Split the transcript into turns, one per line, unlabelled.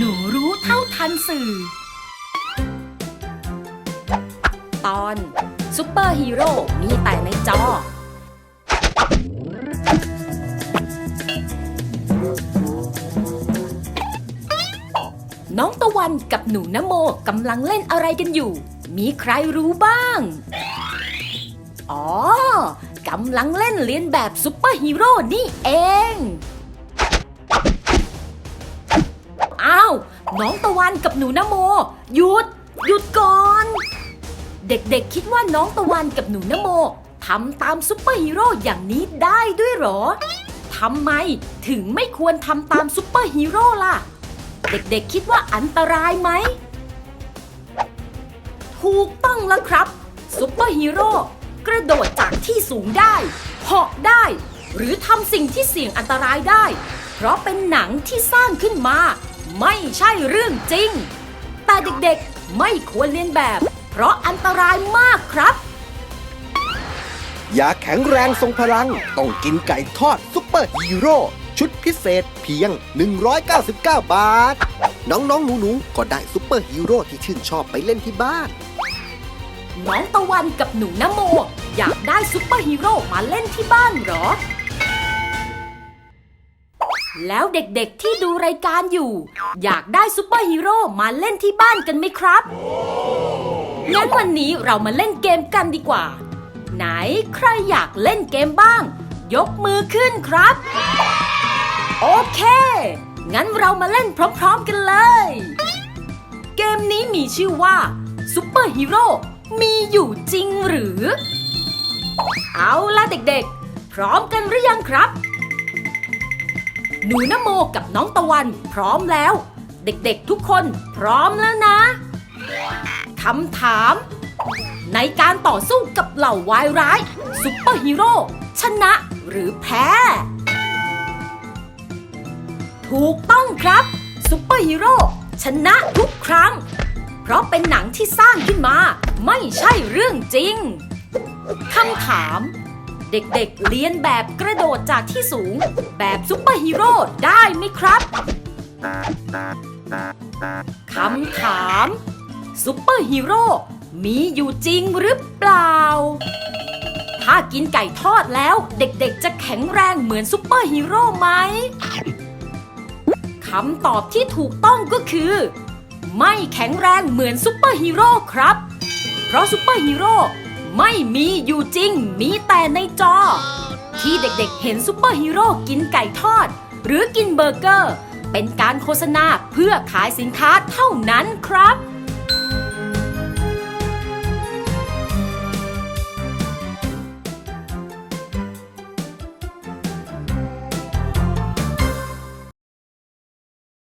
หนูรู้เท่าทันสื่อ
ตอนซุปเปอร์ฮีโร่มีแต่ในจอ น้องตะวันกับหนูนโมกำลังเล่นอะไรกันอยู่ มีใครรู้บ้าง อ๋อกำลังเล่นเลียนแบบซุปเปอร์ฮีโร่นี่เอง วันกับหนูนโม หยุด หยุดก่อน เด็กๆคิดว่าน้องตะวันกับหนูนโมทำตามซุปเปอร์ฮีโร่อย่างนี้ได้ด้วยหรอทำไมถึงไม่ควรทำตามซุปเปอร์ฮีโร่ล่ะ เด็กๆคิดว่าอันตรายไหม ถูกต้องแล้วครับซุปเปอร์ฮีโร่กระโดดจากที่สูงได้เหาะได้ หรือทำสิ่งที่เสี่ยงอันตรายได้ เพราะเป็นหนังที่สร้างขึ้นมา ไม่ใช่เรื่องจริง แต่เด็กๆไม่ควรเลียนแบบ เพราะอันตรายมากครับ
อยากแข็งแรงทรงพลัง ต้องกินไก่ทอดซุปเปอร์ฮีโร่ชุดพิเศษเพียง 199 บาท น้องๆหนูๆก็ได้ซุปเปอร์ฮีโร่ที่ชื่นชอบไปเล่นที่บ้าน
น้องตะวันกับหนูนโม อยากได้ซุปเปอร์ฮีโร่มาเล่นที่บ้านเหรอ แล้วเด็กๆที่ดูรายการอยู่ อยากได้ซุปเปอร์ฮีโร่มาเล่นที่บ้านกันไหมครับงั้นวันนี้เรามาเล่นเกมกันดีกว่า ไหนใครอยากเล่นเกมบ้าง ยกมือขึ้นครับ โอเค งั้นเรามาเล่นพร้อมๆกันเลย เกมนี้มีชื่อว่าซุปเปอร์ฮีโร่มีอยู่จริงหรือ เอาล่ะเด็กๆ พร้อมกันหรือยังครับ หนูนโมกับน้องตะวันพร้อมแล้ว เด็กๆทุกคนพร้อมแล้วนะคำถาม ในการต่อสู้กับเหล่าวายร้ายซุปเปอร์ฮีโร่ชนะหรือแพ้ ถูกต้องครับซุปเปอร์ฮีโร่ชนะทุกครั้ง เพราะเป็นหนังที่สร้างขึ้นมา ไม่ใช่เรื่องจริงคำถาม เด็กๆเรียนแบบกระโดดจากที่สูง แบบซุปเปอร์ฮีโร่ได้ไหมครับคำถามซุปเปอร์ฮีโร่มีอยู่จริงหรือเปล่า ถ้ากินไก่ทอดแล้วเด็กๆจะแข็งแรงเหมือนซุปเปอร์ฮีโร่ไหมคำตอบที่ถูกต้องก็คือ ไม่แข็งแรงเหมือนซุปเปอร์ฮีโร่ครับ เพราะซุปเปอร์ฮีโร่ ไม่มีอยู่จริง มีแต่ในจอ ที่เด็กๆเห็นซูเปอร์ฮีโร่กินไก่ทอด หรือกินเบอร์เกอร์ เป็นการโฆษณาเพื่อขายสินค้าเท่านั้นครับ